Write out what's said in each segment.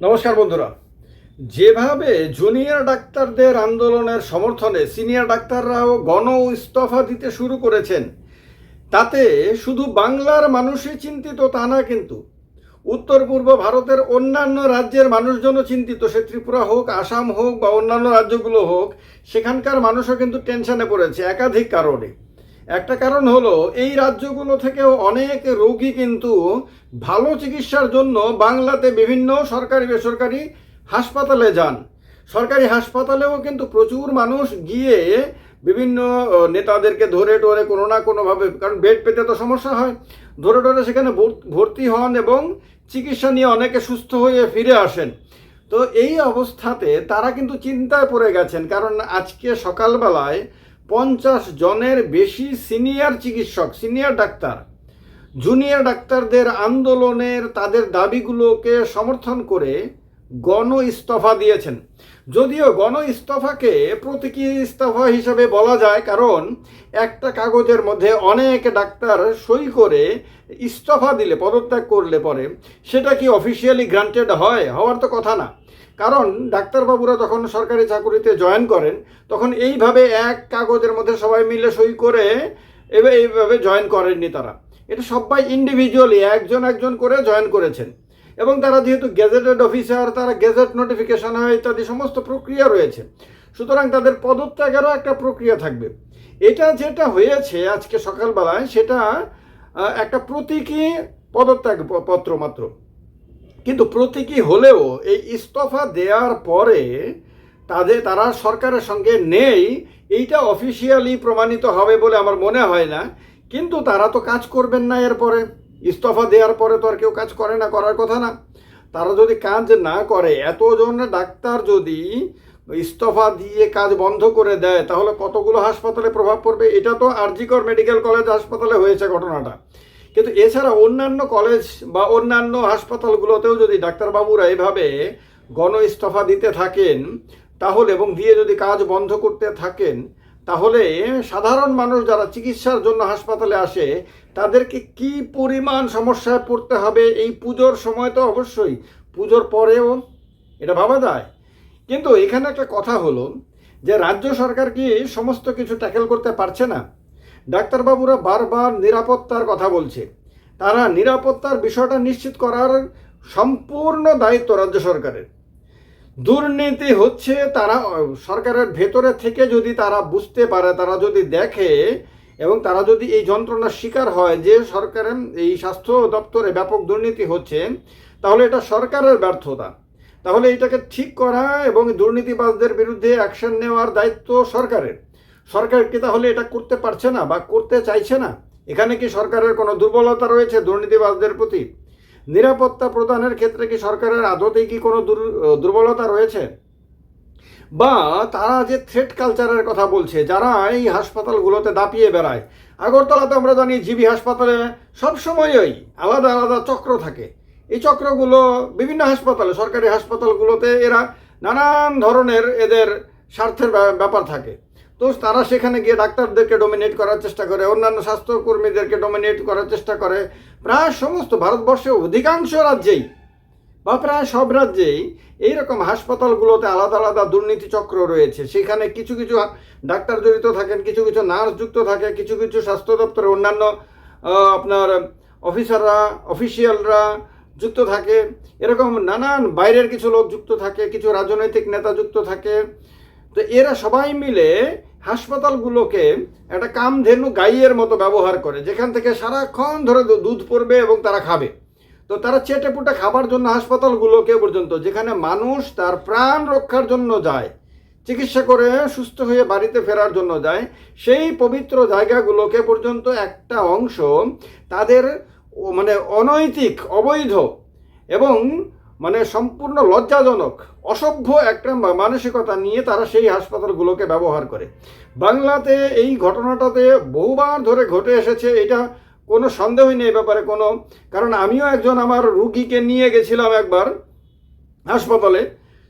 নমস্কার বন্ধুরা। যেভাবে জুনিয়র ডাক্তারদের আন্দোলনের সমর্থনে সিনিয়র ডাক্তাররাও গণ ইস্তফা দিতে শুরু করেছেন, তাতে শুধু বাংলার মানুষই চিন্তিত তা না কিন্তু উত্তর পূর্ব ভারতের অন্যান্য রাজ্যের মানুষজনও চিন্তিত, সে ত্রিপুরা হোক, আসাম হোক বা অন্যান্য রাজ্যগুলো হোক, সেখানকার মানুষও কিন্তু টেনশনে পড়েছে একাধিক কারণে। একটা কারণ হলো, এই রাজ্যগুলো থেকেও অনেক রোগী কিন্তু ভালো চিকিৎসার জন্য বাংলাতে বিভিন্ন সরকারি, বেসরকারি হাসপাতালে যান। সরকারি হাসপাতালেও কিন্তু প্রচুর মানুষ গিয়ে বিভিন্ন নেতাদেরকে ধরে টরে কোনো না কোনোভাবে, কারণ বেড পেতে তো সমস্যা হয়। ধরে টরে সেখানে ভর- ভর্তি হন এবং চিকিৎসা নিয়ে অনেকে সুস্থ হয়ে ফিরে আসেন। তো এই অবস্থাতে তারা কিন্তু চিন্তায় পড়ে গেছেন, কারণ আজকে সকালবেলায় পঞ্চাশ জনের বেশি সিনিয়র চিকিৎসক, সিনিয়র ডাক্তার, জুনিয়র ডাক্তারদের আন্দোলনের তাদের দাবিগুলোকে সমর্থন করে গণ ইস্তফা দিয়েছেন। যদিও গণ ইস্তফাকে প্রতীকী ইস্তফা হিসাবে বলা যায়, কারণ একটা কাগজের মধ্যে অনেক ডাক্তার সই করে ইস্তফা দিলে, পদত্যাগ করলে পরে। সেটা কি অফিসিয়ালি গ্রান্টেড হয়? হওয়ার তো কথা না। কারণ ডাক্তারবাবুরা যখন সরকারি চাকুরিতে জয়েন করেন, তখন এইভাবে এক কাগজের মধ্যে সবাই মিলে সই করে এবার এইভাবে জয়েন করেননি তারা। এটা সবাই ইন্ডিভিজুয়ালি একজন একজন করে জয়েন করেছেন। এবং তারা যেহেতু গেজেটেড অফিসার তারা গেজেট নোটিফিকেশন হয়, ইত্যাদি সমস্ত প্রক্রিয়া রয়েছে। সুতরাং তাদের পদত্যাগেরও একটা প্রক্রিয়া থাকবে। এটা যেটা হয়েছে আজকে সকালবেলায়, সেটা একটা প্রতীকী পদত্যাগ পত্র মাত্র। কিন্তু প্রতীকী হলেও এই ইস্তফা দেওয়ার পরে তাদের, তারা সরকারের সঙ্গে নেই, এইটা অফিসিয়ালি প্রমাণিত হবে বলে আমার মনে হয় না। কিন্তু তারা তো কাজ করবেন না এরপরে। ইস্তফা দেওয়ার পরে তো আর কেউ কাজ করে না, করার কথা না। তারা যদি কাজ না করে, এতজন ডাক্তার যদি ইস্তফা দিয়ে কাজ বন্ধ করে দেয়, তাহলে কতগুলো হাসপাতালে প্রভাব পড়বে? এটা তো আরজিকর মেডিকেল কলেজ হাসপাতালে হয়েছে ঘটনাটা। কিন্তু এছাড়া অন্যান্য কলেজ বা অন্যান্য হাসপাতালগুলোতেও যদি ডাক্তারবাবুরা এভাবে গণ ইস্তফা দিতে থাকেন, তাহলে এবং দিয়ে যদি কাজ বন্ধ করতে থাকেন, তাহলে সাধারণ মানুষ যারা চিকিৎসার জন্য হাসপাতালে আসে, তাদেরকে কি পরিমাণ সমস্যায় পড়তে হবে? এই পুজোর সময় তো অবশ্যই। পুজোর পরেও এটা ভাবা যায়। কিন্তু এখানে একটা কথা হলো যে, রাজ্য সরকার কি সমস্ত কিছু ট্যাকেল করতে পারছে না? ডাক্তারবাবুরা বারবার নিরাপত্তার কথা বলছে। তারা নিরাপত্তার বিষয়টা নিশ্চিত করার সম্পূর্ণ দায়িত্ব রাজ্য সরকারের। দুর্নীতি হচ্ছে তারা, সরকারের ভেতরে থেকে যদি তারা বুঝতে পারে, তারা যদি দেখে এবং তারা যদি এই যন্ত্রণার শিকার হয় যে সরকারের এই স্বাস্থ্য দপ্তরে ব্যাপক দুর্নীতি হচ্ছে, তাহলে এটা সরকারের ব্যর্থতা। তাহলে এটাকে ঠিক করা এবং দুর্নীতিবাজদের বিরুদ্ধে অ্যাকশন নেওয়ার দায়িত্ব সরকারের। সরকার কি তাহলে এটা করতে পারছে না বা করতে চাইছে না? এখানে কি সরকারের কোনো দুর্বলতা রয়েছে দুর্নীতিবাজদের প্রতি? নিরাপত্তা প্রদানের ক্ষেত্রে কি সরকারের আদতেই কি কোনো দুর- দুর্বলতা রয়েছে? বা তারা যে থ্রেট কালচারের কথা বলছে, যারা এই হাসপাতালগুলোতে দাপিয়ে বেড়ায়, আগরতলাতে আমরা জানি জিবি হাসপাতালে সবসময়ই আলাদা আলাদা চক্র থাকে। এই চক্রগুলো বিভিন্ন হাসপাতালে, সরকারি হাসপাতালগুলোতে এরা নানান ধরনের এদের স্বার্থের ব্যা- ব্যাপার থাকে। তো তারা সেখানে গিয়ে ডাক্তারদেরকে ডোমিনেট করার চেষ্টা করে, অন্যান্য স্বাস্থ্যকর্মীদেরকে ডোমিনেট করার চেষ্টা করে। প্রায় সমস্ত ভারতবর্ষে অধিকাংশ রাজ্যেই বা প্রায় সব রাজ্যেই এইরকম হাসপাতালগুলোতে আলাদা আলাদা দুর্নীতি চক্র রয়েছে। সেখানে কিছু কিছু ডাক্তার জড়িত থাকেন, কিছু কিছু নার্স যুক্ত থাকে, কিছু কিছু স্বাস্থ্য দপ্তরের অন্যান্য আপনার অফিসাররা, অফিসিয়ালরা যুক্ত থাকে। এরকম নানান বাইরের কিছু লোক যুক্ত থাকে, কিছু রাজনৈতিক নেতা যুক্ত থাকে। তো এরা সবাই মিলে হাসপাতালগুলোকে একটা কামধেনু গাইয়ের মতো ব্যবহার করে, যেখান থেকে সারাক্ষণ ধরে দুধ পড়বে এবং তারা খাবে। তো তারা চেটে পুটে খাবার জন্য হাসপাতালগুলোকে পর্যন্ত, যেখানে মানুষ তার প্রাণ রক্ষার জন্য যায়, চিকিৎসা করে সুস্থ হয়ে বাড়িতে ফেরার জন্য যায়, সেই পবিত্র জায়গাগুলোকে পর্যন্ত একটা অংশ তাদের মানে অনৈতিক, অবৈধ এবং মানে সম্পূর্ণ লজ্জাজনক অসভ্য একটা মানসিকতা নিয়ে তারা সেই হাসপাতালগুলোকে ব্যবহার করে। বাংলাতে এই ঘটনাটাতে বহুবার ধরে ঘটে এসেছে, এটা কোনো সন্দেহই নেই ব্যাপারে কোনো। কারণ আমিও একজন আমার রুগীকে নিয়ে গেছিলাম একবার হাসপাতালে।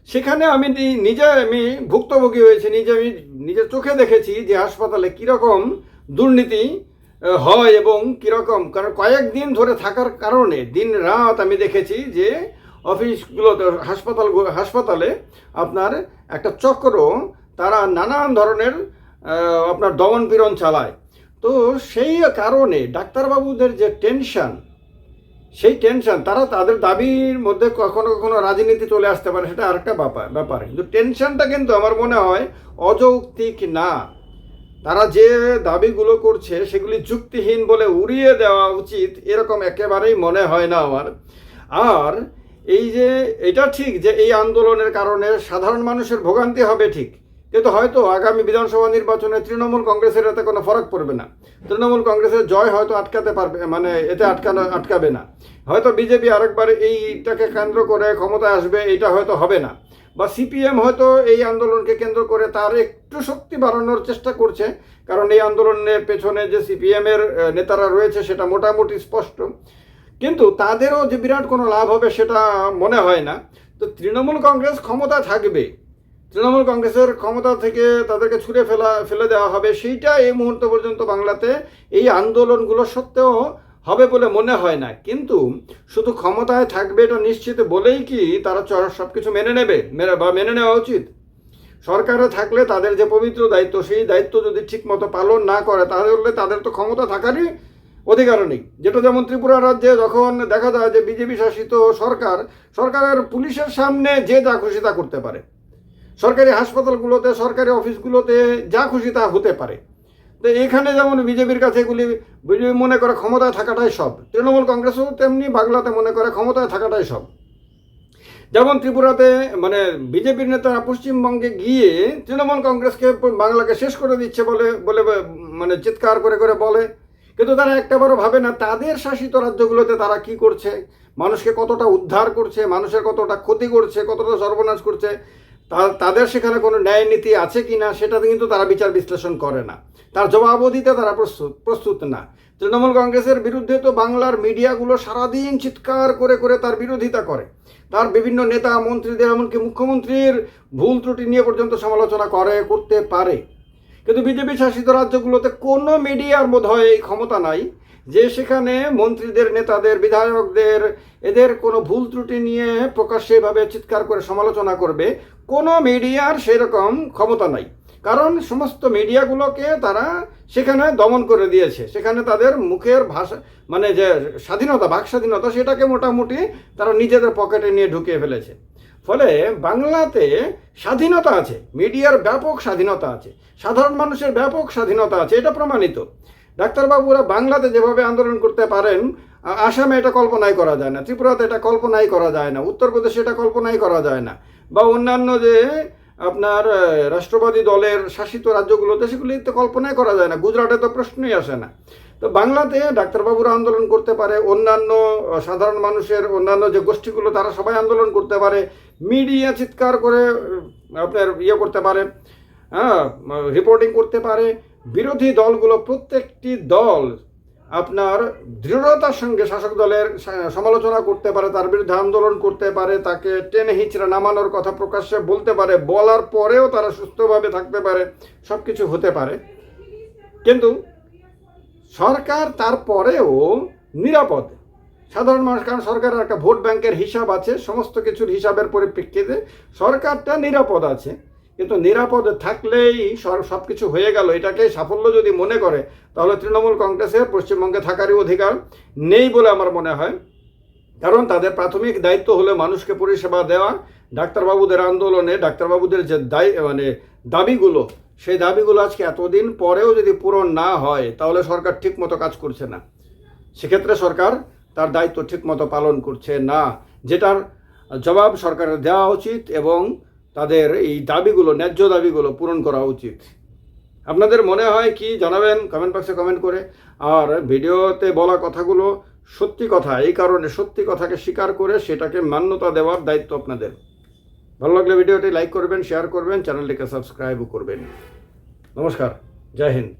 সেখানে আমি নিজে আমি ভুক্তভোগী হয়েছি, নিজে আমি নিজের চোখে দেখেছি যে হাসপাতালে কীরকম দুর্নীতি হয় এবং কীরকম। কারণ কয়েকদিন ধরে থাকার কারণে দিন রাত আমি দেখেছি যে অফিসগুলোতে, হাসপাতাল হাসপাতালে আপনার একটা চক্র, তারা নানান ধরনের আপনার দমন পীড়ন চালায়। তো সেই কারণে ডাক্তারবাবুদের যে টেনশন, সেই টেনশন, তারা তাদের দাবির মধ্যে কখনো কখনো রাজনীতি চলে আসতে পারে, সেটা আরেকটা ব্যাপার ব্যাপার। কিন্তু টেনশনটা কিন্তু আমার মনে হয় অযৌক্তিক না। তারা যে দাবিগুলো করছে, সেগুলি যুক্তিহীন বলে উড়িয়ে দেওয়া উচিত, এরকম একেবারেই মনে হয় না আমার। আর এই যে এটা ঠিক যে এই আন্দোলনের কারণে সাধারণ মানুষের ভোগান্তি হবে ঠিক। কিন্তু হয়তো আগামী বিধানসভা নির্বাচনে তৃণমূল কংগ্রেসের এতে কোনো ফরক পড়বে না। তৃণমূল কংগ্রেসের জয় হয়তো আটকাতে পারবে মানে এতে আটকানো, আটকাবে না। হয়তো বিজেপি আরেকবার এইটাকে কেন্দ্র করে ক্ষমতায় আসবে এটা হয়তো হবে না। বা সিপিএম হয়তো এই আন্দোলনকে কেন্দ্র করে তার একটু শক্তি বাড়ানোর চেষ্টা করছে, কারণ এই আন্দোলনের পেছনে যে সিপিএমের নেতারা রয়েছে সেটা মোটামুটি স্পষ্ট। কিন্তু তাদেরও যে বিরাট কোনো লাভ হবে সেটা মনে হয় না। তো তৃণমূল কংগ্রেস ক্ষমতা থাকবে। তৃণমূল কংগ্রেসের ক্ষমতা থেকে তাদেরকে ছুঁড়ে ফেলা, ফেলে দেওয়া হবে। সেইটা এই মুহূর্ত পর্যন্ত বাংলাতে এই আন্দোলনগুলো সত্ত্বেও হবে বলে মনে হয় না। কিন্তু শুধু ক্ষমতায় থাকবে এটা নিশ্চিত বলেই কি তারা সব কিছু মেনে নেবে বা মেনে নেওয়া উচিত? সরকারে থাকলে তাদের যে পবিত্র দায়িত্ব, সেই দায়িত্ব যদি ঠিকমতো পালন না করে, তাহলে তাদের তো ক্ষমতা থাকারই অধিকার নেই। যেটা যেমন ত্রিপুরা রাজ্যে যখন দেখা যায় যে বিজেপি শাসিত সরকার, সরকারের পুলিশের সামনে যে যা খুশি তা করতে পারে। সরকারি হাসপাতালগুলোতে, সরকারি অফিসগুলোতে যা খুশি তা হতে পারে। তো এখানে যেমন বিজেপির কাছে এগুলি বিজেপি মনে করে ক্ষমতায় থাকাটাই সব, তৃণমূল কংগ্রেসও তেমনি বাংলাতে মনে করে ক্ষমতায় থাকাটাই সব। যেমন ত্রিপুরাতে মানে বিজেপির নেতারা পশ্চিমবঙ্গে গিয়ে তৃণমূল কংগ্রেসকে বাংলাকে শেষ করে দিচ্ছে বলে বলে মানে চিৎকার করে করে বলে। কিন্তু তারা একটাবারও ভাবে না, তাদের শাসিত রাজ্যগুলোতে তারা কি করছে? মানুষকে কতটা উদ্ধার করছে? মানুষের কতটা ক্ষতি করছে? কতটা সর্বনাশ করছে? তাদের সেখানে কোনো ন্যায় নীতি আছে কি না সেটা কিন্তু তারা বিচার বিশ্লেষণ করে না। তার জবাবও দিতে তারা প্রস্তুত প্রস্তুত না। তৃণমূল কংগ্রেসের বিরুদ্ধে তো বাংলার মিডিয়াগুলো সারাদিন চিৎকার করে করে তার বিরোধিতা করে। তার বিভিন্ন নেতা, মন্ত্রীদের, এমনকি মুখ্যমন্ত্রীর ভুল ত্রুটি নিয়ে পর্যন্ত সমালোচনা করে, করতে পারে। কিন্তু বিজেপি শাসিত রাজ্যগুলোতে কোনো মিডিয়ার বোধ হয় এই ক্ষমতা নাই, যে সেখানে মন্ত্রীদের, নেতাদের, বিধায়কদের, এদের কোনো ভুল ত্রুটি নিয়ে প্রকাশ্যে এভাবে চিৎকার করে সমালোচনা করবে, কোনো মিডিয়ার সেরকম ক্ষমতা নাই। কারণ সমস্ত মিডিয়াগুলোকে তারা সেখানে দমন করে দিয়েছে। সেখানে তাদের মুখের ভাষা মানে যে স্বাধীনতা বাক স্বাধীনতা, সেটাকে মোটামুটি তারা নিজেদের পকেটে নিয়ে ঢুকিয়ে ফেলেছে। ফলে বাংলাতে স্বাধীনতা আছে, মিডিয়ার ব্যাপক স্বাধীনতা আছে, সাধারণ মানুষের ব্যাপক স্বাধীনতা আছে, এটা প্রমাণিত। ডাক্তারবাবুরা বাংলাতে যেভাবে আন্দোলন করতে পারেন আসামে এটা কল্পনাই করা যায় না, ত্রিপুরাতে এটা কল্পনাই করা যায় না, উত্তরপ্রদেশে এটা কল্পনাই করা যায় না, বা অন্যান্য যে আপনার রাষ্ট্রবাদী দলের শাসিত রাজ্যগুলোতে সেগুলিতে কল্পনাই করা যায় না, গুজরাটে তো প্রশ্নই আসে না। তো বাংলাতে ডাক্তারবাবুরা আন্দোলন করতে পারে, অন্যান্য সাধারণ মানুষের অন্যান্য যে গোষ্ঠীগুলো, তারা সবাই আন্দোলন করতে পারে, মিডিয়া চিৎকার করে আপনার ইয়ে করতে পারে হ্যাঁ রিপোর্টিং করতে পারে। বিরোধী দলগুলো, প্রত্যেকটি দল আপনার দৃঢ়তার সঙ্গে শাসক দলের সমালোচনা করতে পারে, তার বিরুদ্ধে আন্দোলন করতে পারে, তাকে টেনে হিচড়ে নামানোর কথা প্রকাশ্যে বলতে পারে, বলার পরেও তারা সুস্থভাবে থাকতে পারে সব কিছু হতে পারে। কিন্তু সরকার তারপরেও নিরাপদ। সাধারণ মানুষ, কারণ সরকারের একটা ভোট ব্যাংকের হিসাব আছে, সমস্ত কিছুর হিসাবের পরিপ্রেক্ষিতে সরকারটা নিরাপদ আছে। কিন্তু নিরাপদ থাকলেই সব কিছু হয়ে গেল। এটাকে সাফল্য যদি মনে করে, তাহলে তৃণমূল কংগ্রেসের পশ্চিমবঙ্গে থাকারই অধিকার নেই বলে আমার মনে হয়। কারণ তাদের প্রাথমিক দায়িত্ব হলো মানুষকে পরিষেবা দেওয়া, ডাক্তারবাবুদের আন্দোলনে, ডাক্তারবাবুদের যে দায় মানে দাবিগুলো সেই দাবিগুলো আজকে এতদিন পরেও যদি পূরণ না হয়, তাহলে সরকার ঠিকমতো কাজ করছে না। সেক্ষেত্রে সরকার তার দায়িত্ব ঠিকমতো পালন করছে না। যেটার জবাব সরকারের দেওয়া উচিত এবং তাদের এই দাবিগুলো, ন্যায্য দাবিগুলো পূরণ করা উচিত। আপনাদের মনে হয় কি জানাবেন কমেন্ট বক্সে কমেন্ট করে। আর ভিডিওতে বলা কথাগুলো সত্যি কথা, এই কারণে সত্যি কথাকে স্বীকার করে সেটাকে মান্যতা দেওয়ার দায়িত্ব আপনাদের। ভালো লাগলে ভিডিওটি লাইক করবেন শেয়ার করবেন চ্যানেলটিকে সাবস্ক্রাইবও করবেন। নমস্কার জয় হিন্দ।